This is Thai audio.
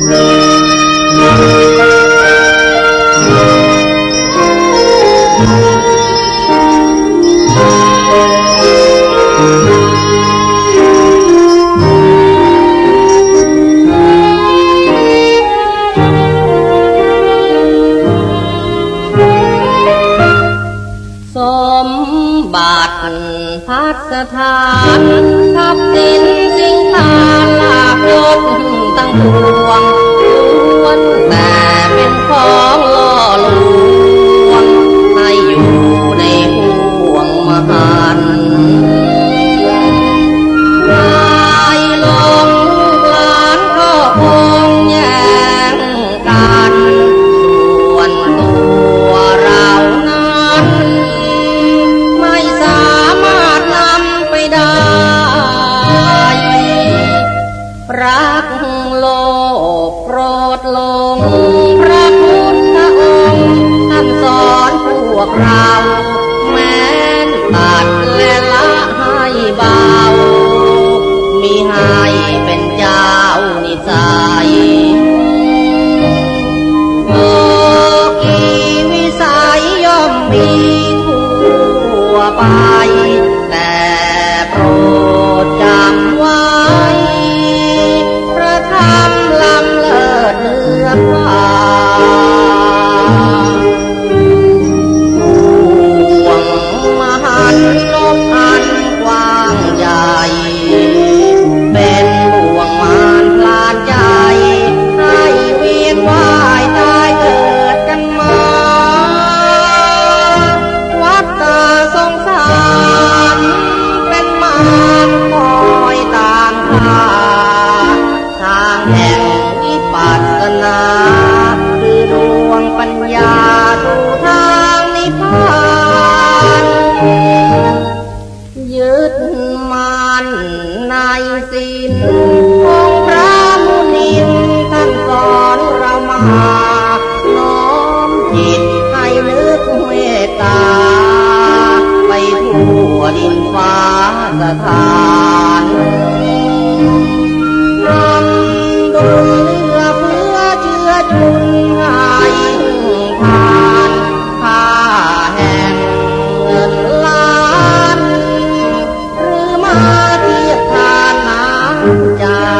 สมบัติพัสถานทรัพย์สินสิ่งทาน ตั้ ธหลงพระพุทธองค์ท่านสอนพวกเราแม้นตัดและละให้เบา มีให้เป็นเจ้านิสัยโลกีวิสัยย่อมมีทั่วไป สินองพระมุนินท่านสอนเรามาน้อมจิตให้ลึกเวตา ไปทั่วดินฟ้าสถาน จ้า